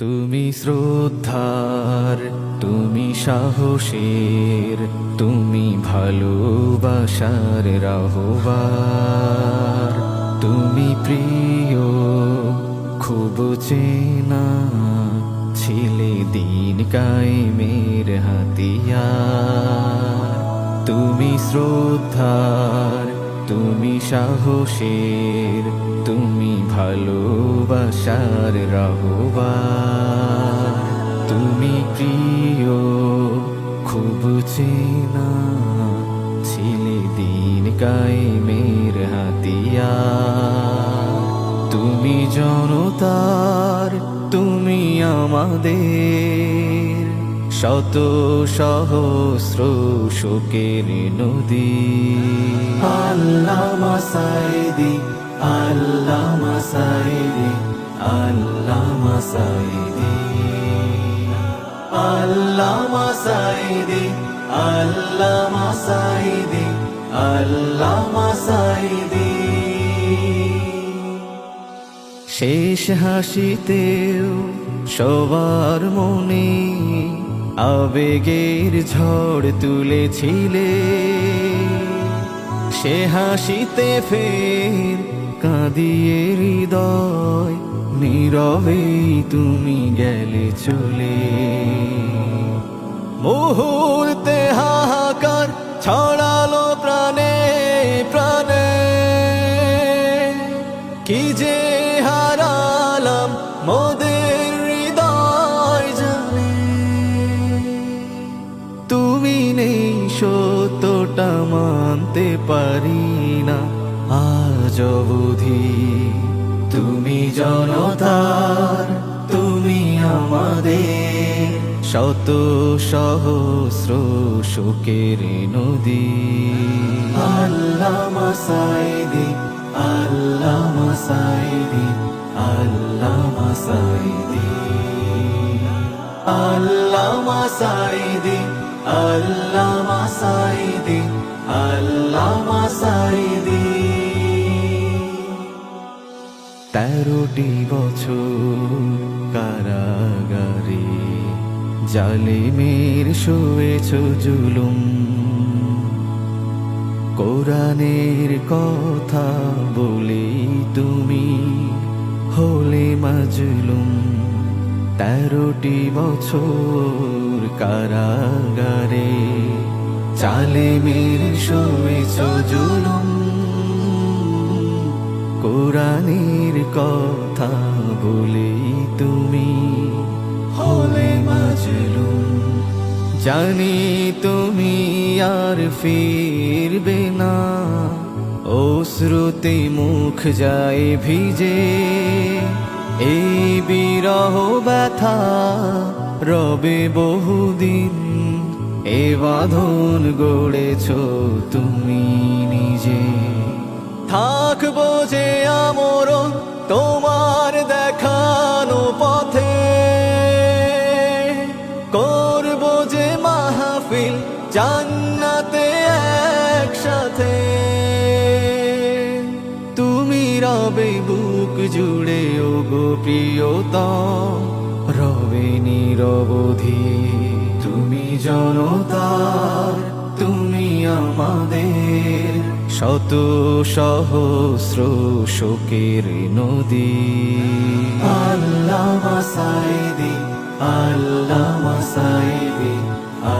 তুমি শ্রদ্ধার, তুমি সাহসের, তুমি ভালোবাসার রাহবার। তুমি প্রিয়, খুব চেনা ছিলে দিন কায়েমের হাতিয়ার। তুমি শ্রদ্ধার, তুমি সাহসের, তুমি ভালোবাসার রাহবার। চেনা ছিলে দিন কায়েমের হাতিয়ার। তুমি জনতার, তুমি আমাদের। শত সহস্র শোকের নদী। আল্লাহ মাসাইদি আল্লাহ মাসাইদি আল্লাহ মাসাইদি আল্লাহ মাসাইদি শেষ হাসিতেও সবার মনে আবেগের ঝড় তুলেছিলে। সে হাসিতে ফের কাঁদিয়ে হৃদয় নীরবে তুমি গেলে চলে। মুহূর্তে হাহাকার ছড়ালো প্রাণে প্রাণে। কি যে হারালাম মোদের হৃদয় জানে। তুমি নেই সত্যটা মানতে পারি না, আজ অবধি। তুমি জনতার, তুমি আমাদের। সহস্র শোকের নদী। আল্লাহ মাসাইদি আল্লাহ মাসাইদি আল্লাহ মাসাইদি। আল্লাহ মাসাইদি আল্লাহ মাসাইদি আল্লাহ মাসাইদি। তেরোটি বছর কারাগারে জালিমের শুয়েছ জুলুম কোরআনের কথা বলে তুমি, হলে মাজলুম। তেরোটি বছর কারাগারে জালিমের শুয়েছ জুলুম কোরআনের কথা বলে তুমি হলে মাজলুম জানি তুমি আর ফিরবে না। ও শ্রুতি মুখ যায় ভিজে। এই বিরহ ব্যথা রবে বহুদিন। এ বাঁধন গড়েছ তুমি নিজে। থাকব যে আমরণ তোমার একসাথে তুমি রবে বুক জুড়ে ও গো প্রিয়তম, রবে নিরবধি। তুমি জনতার, তুমি আমাদের, শত সহস্র শোকের নদী। আল্লাহ মাসাইদি আল্লাহ মাসাইদি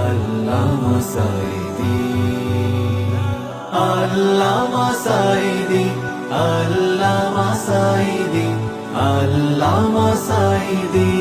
আল্লাহ মাসাইদি। আল্লাহ মাসাইদি আল্লাহ মাসাইদি আল্লাহ মাসাইদি